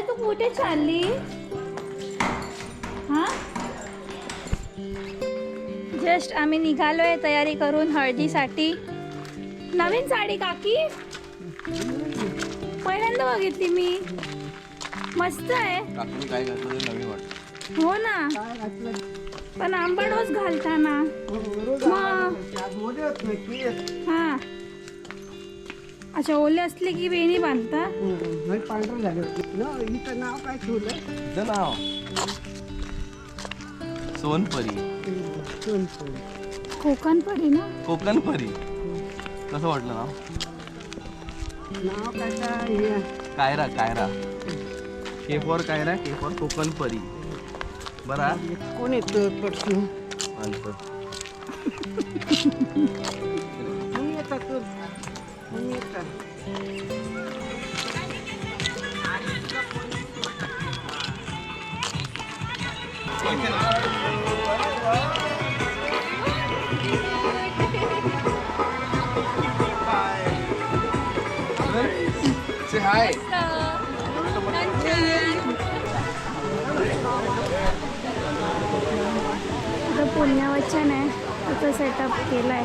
अरे तू कुठे चालली. हा? जस्ट आम्ही निघालोय तयारी करून हळदीसाठी. नवीन साडी काकी. पहिल्यांदा बघितली मी. मस्त आहे. काय घातलं ते नवीन वाटतं. हो ना. पण आंबडोस घालताना. मग? हा. अच्छा ओले असले की वेणी बांधता? पांढरं झालं. न नाव काय ठेवलं तिचं नाव. सोनपरी. सोनपूर. कोकण परी ना? कोकणपरी. कसं वाटलं नाव? नाव काय काय हे? Kaira Kaira. K for Kaira K for Kokanpari. बरा कोण येतं पडसून मग येतात से हाय आहे त्याचा सेटअप केलाय.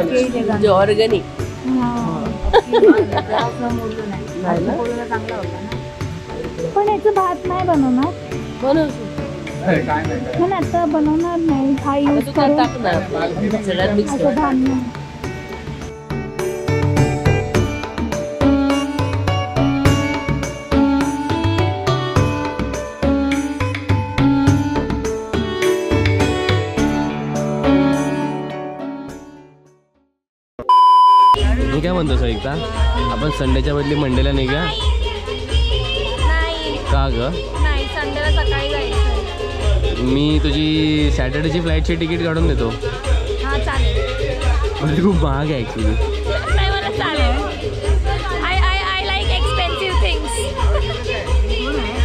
म्हणजे ऑर्गॅनिक पण याचं भात नाही बनवणार. बनवतो पण आता बनवणार नाही. हा यूज करून. टाकणार. सगळ्यात मिक्स धान्य मी काय म्हणतो एकदा. आपण संडेच्या बदली मंडेला निघा नाही. का ग? नाही संडेला सकाळी जायचं. मी तुझी सॅटर्डेची फ्लाईटची तिकीट काढून देतो. हा ती खूप महाग आहे ॲक्च्युली नाही मला चालेल. I I I like expensive things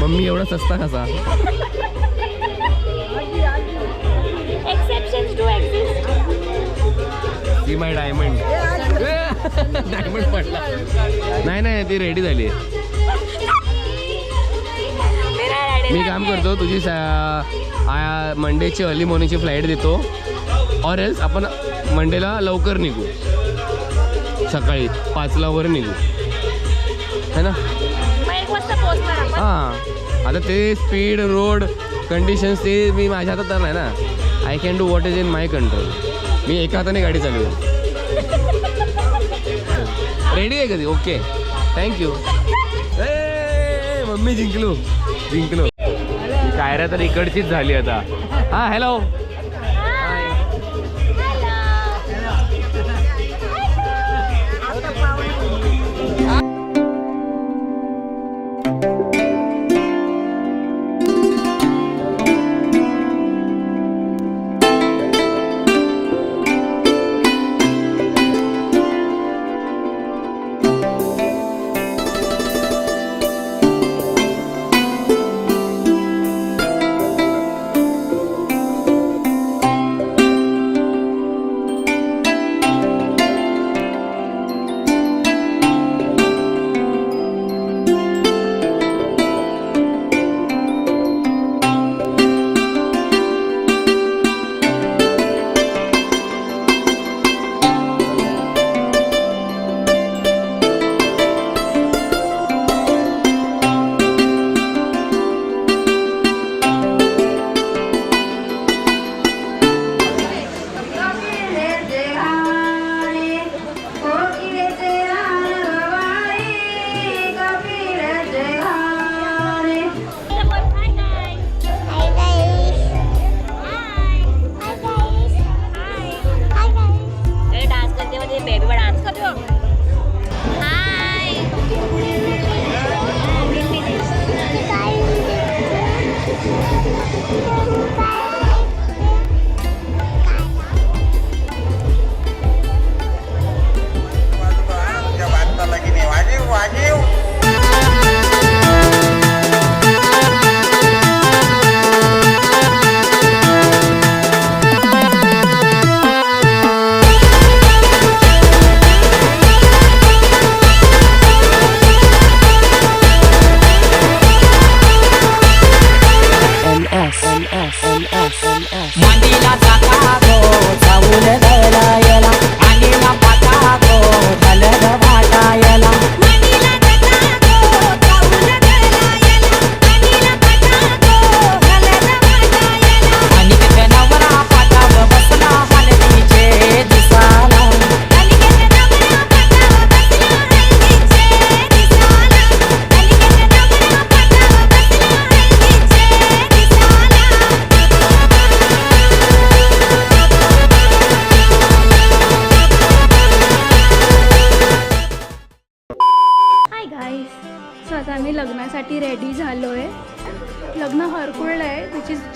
मग मी एवढा सस्ता कसा? एक्सेप्शन्स टू एक्झिस्ट ती माय डायमंड डायमंड पडला नाही नाही ती रेडी झाली. मी काम करतो तुझी मंडेची अर्ली मॉर्निंगची फ्लाईट देतो. ऑर एल्स आपण मंडेला लवकर निघू. सकाळी पाचला वगैरे निघू. है ना? हां. आता ते स्पीड रोड कंडिशन्स ते मी माझ्या हातात तर नाही ना. I can do what is in my control मी एका हाताने गाडी चालवू रेडी आहे कधी? ओके थँक्यू ए मम्मी जिंकलो. जिंकलो. कायरा तर इकडचीच झाली आता. हां hello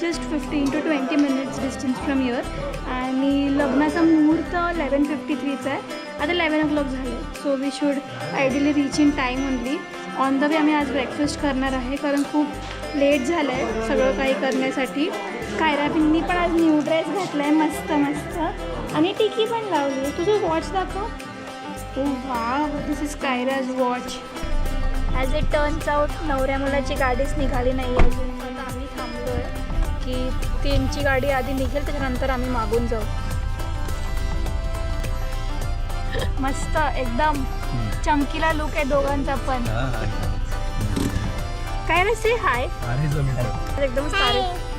just fifteen to twenty minutes distance from your आणि लग्नाचा मुहूर्त लेवन फिफ्टी थ्रीचा आहे आता लेवन ओ क्लॉक झाले so we should ideally reach in time only on the way आम्ही आज ब्रेकफास्ट करणार आहे कारण खूप लेट झालं आहे सगळं काही करण्यासाठी. कायराबिंनी पण आज न्यू ड्रेस घातला आहे मस्त मस्त. आणि टिकी पण लावली. आहे तुझं वॉच दाखव. ओ वा this is Kaira's watch as it turns out नवऱ्या मुलाची गाडीच निघाली नाही अजून. की त्यांची गाडी आधी निघेल त्याच्यानंतर आम्ही मागून जाऊ. मस्त एकदम चमकीला लुक आहे दोघांचा पण. काय रे से हाय एकदम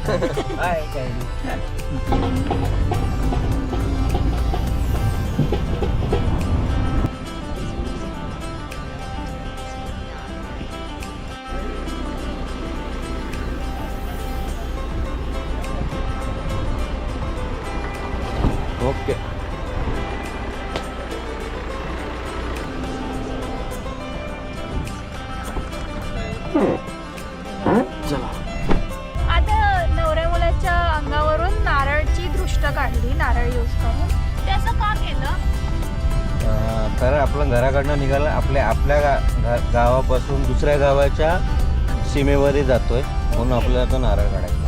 घराकडनं निघाला. आपल्या आपल्या गा गा- गावापासून दुसऱ्या गावाच्या सीमेवरही जातो आहे म्हणून आपल्याला तो नारळ काढायचा.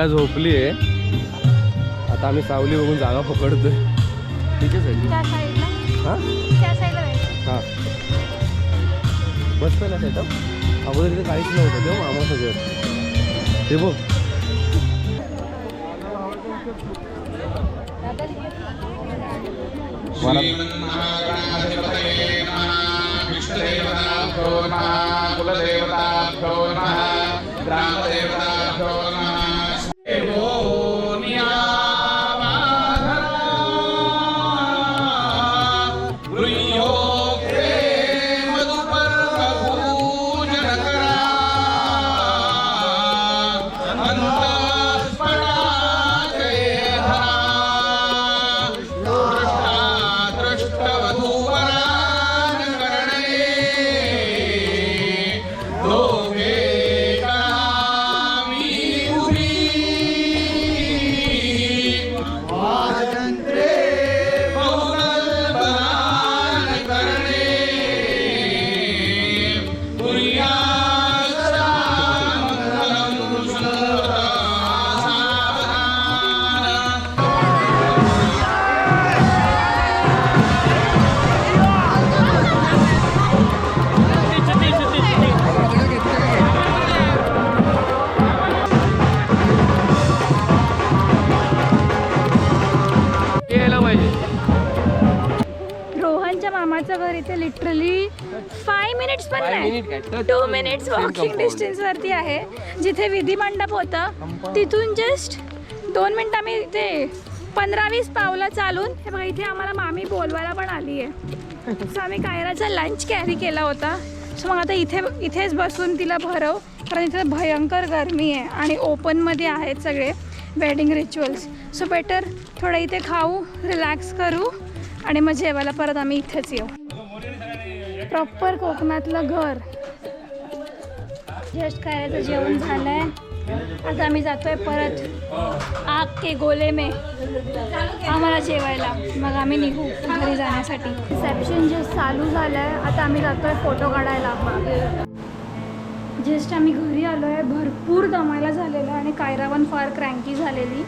कायरा झोपली आहे. आता आम्ही सावली बघून जागा पकडतोय. त्या साईडला हां? हां. बसतं ना सेटअप अगोदर इथे काहीच नव्हतं. तेव्हा मामा सगळं. ते बघ. मला इथे लिटरली फाय मिनिट्स पण नाही. Two minutes walking compound. डिस्टन्सवरती आहे. जिथे विधी मंडप होतं तिथून जस्ट दोन मिनिटं आम्ही इथे पंधरा वीस पावलं चालून हे बघा इथे आम्हाला मामी बोलवायला पण आली आहे. सो आम्ही कायराचा लंच कॅरी केला होता. सो मग आता इथे इथेच बसून तिला भरव कारण इथे भयंकर गरमी आहे आणि ओपनमध्ये आहेत सगळे वेडिंग रिच्युअल्स सो बेटर थोडं इथे खाऊ रिलॅक्स करू आणि मग जेवायला परत आम्ही इथेच येऊ. प्रॉपर कोकणातलं घर. जस्ट करायचं जेवण झालंय. आता आम्ही जातोय परत आग के गोले मे. आम्हाला जेवायला. मग आम्ही निघू घरी जाण्यासाठी. रिसेप्शन जस्ट चालू झालंय. आता आम्ही जातोय फोटो काढायला. जस्ट आम्ही घरी आलो आहे भरपूर दमायला झालेलं आहे आणि कायरा पण फार क्रँकी झालेली.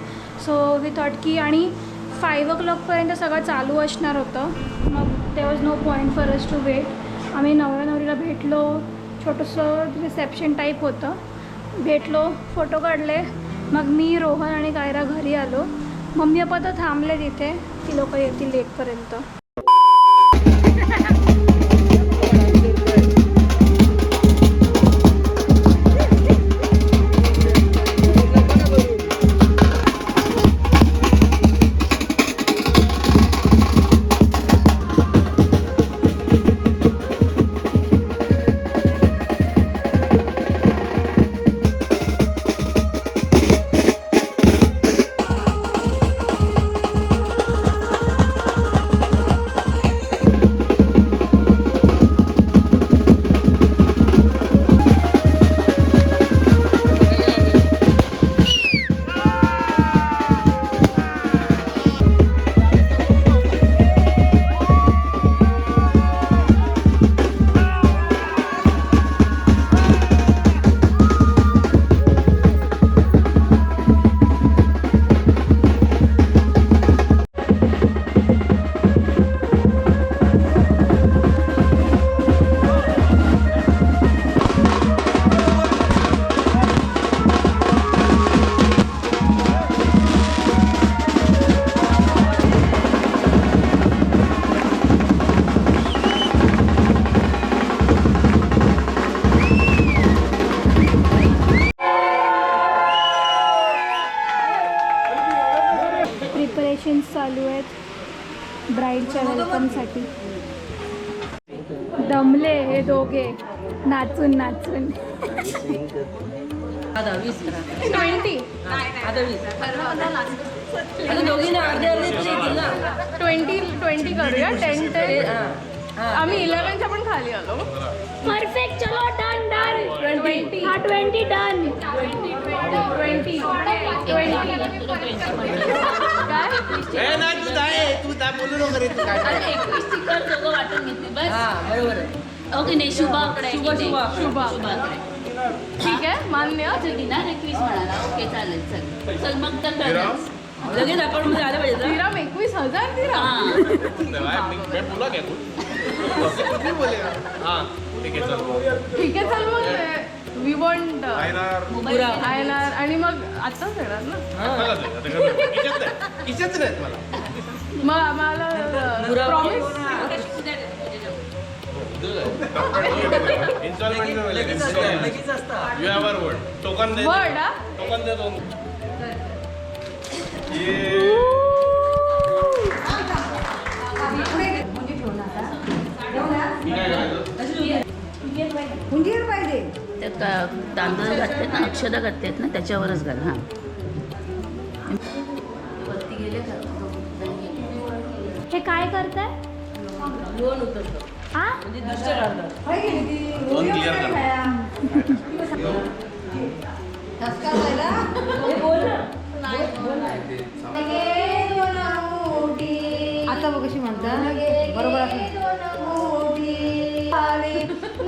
सो वी थॉट की आणि फाईव्ह ओ क्लॉकपर्यंत सगळं चालू असणार होतं. मग there was no point for us to wait आम्ही नवरा नवरीला भेटलो छोटंसं रिसेप्शन टाईप होतं. भेटलो फोटो काढले. मग मी रोहन आणि कायरा घरी आलो. मम्मी पप्पा तर थांबले तिथे ती लोकं येतील लेटपर्यंत. दोघे नाचून नाचून. ट्वेंटी. ट्वेंटी ट्वेंटी करूया. टेन आम्ही इलेव्हनच्या पण खाली आलो. परफेक्ट चलो डन डन ट्वेंटी. हा twenty done twenty twenty. Okay नाही शुभाकडे शुभा ठीक आहे मान्य. दिना एकवीस म्हणाला. ओके चालेल चल. चल मग तर कळलंच. लगेच आपण मध्ये आलं पाहिजे ना? एकवीस हजार दिरा हा. ठीक आहे चल. मग. वी वॉन्ट आयनार. आणि मग आत्ताच येणार ना? मग आम्हाला प्रॉमिस वर्ड हा त्यात का- तांदूळ घातलेत ना अक्षदा घातलेत ना त्याच्यावरच घाल हां हे काय करताय? लोन उतरतो. म्हणजे दृष्ट आता बघ कशी म्हणता. बरोबर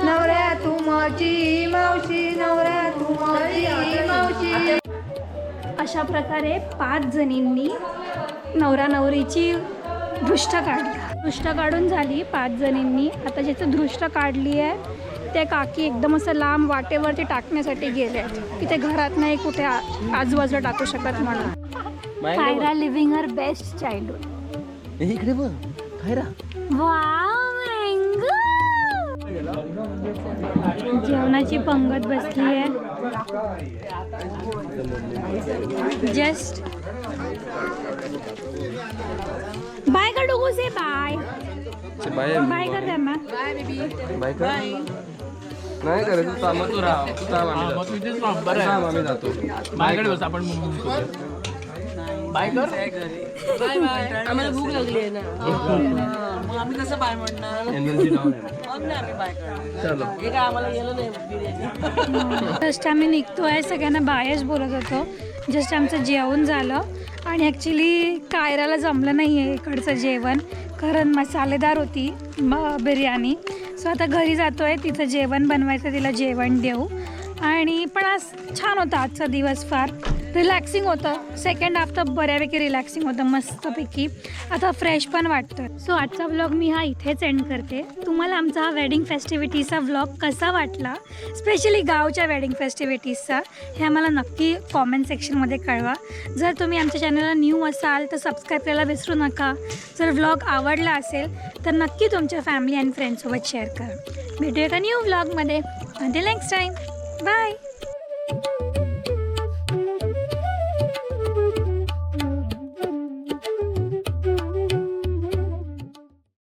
नवऱ्या तू माझी मावशी नवऱ्या तू माझी मावशी. अशा प्रकारे पाच जणींनी नवरा नवरीची दृष्ट काढली. दृष्ट काढून झाली पाच जणींनी. आता ज्याचं दृष्ट काढली आहे त्या काकी एकदम असं लांब वाटेवरती टाकण्यासाठी गेले की ते घरात नाही कुठे आजूबाजूला टाकू शकत म्हणून. Kaira living her best childhood इकडे बघ. जेवणाची पंगत बसली आहे. जस्ट बाय का डोगो से बाय बाय कर त्यांना नाही करायचं तू थांब, तू राहा तू थांब, आम्ही जातो. थांब, आम्ही जातो. माझ्याकडे बस आपण बाय कर आम्हाला भूक लागली आहे ना. मग आम्ही कसं बाय म्हणणार down आहे. मग नाही आम्ही बाय करणार चलो. हे काय आम्हाला गेलं नाही बिर्याणी? जस्ट आम्ही निघतोय सगळ्यांना बायच बोलत होतो. जस्ट आमचं जेवण झालं. आणि ॲक्च्युली कायराला जमलं नाही आहे इकडचं जेवण. कारण मसालेदार होती ब- बिर्याणी. सो आता घरी जातो आहे तिथं जेवण बनवायचं तिला जेवण देऊ. आणि पण आज छान होता आजचा दिवस फार. रिलॅक्सिंग होतं. सेकंड हाफ तर बऱ्यापैकी रिलॅक्सिंग होतं मस्तपैकी. आता फ्रेश पण वाटतं सो आजचा व्लॉग मी हा इथेच एंड करते. तुम्हाला आमचा हा वेडिंग फेस्टिव्हिटीचा व्लॉग कसा वाटला? स्पेशली गावच्या वेडिंग फेस्टिव्हिटीजचा हे आम्हाला नक्की कॉमेंट सेक्शनमध्ये कळवा. जर तुम्ही आमच्या चॅनलला न्यू असाल तर सबस्क्राईब करायला विसरू नका. जर व्लॉग आवडला असेल तर नक्की तुमच्या फॅमिली अँड फ्रेंडसोबत शेअर करा. भेटूया का न्यू व्लॉगमध्ये अंटिल नेक्स्ट टाईम Bye!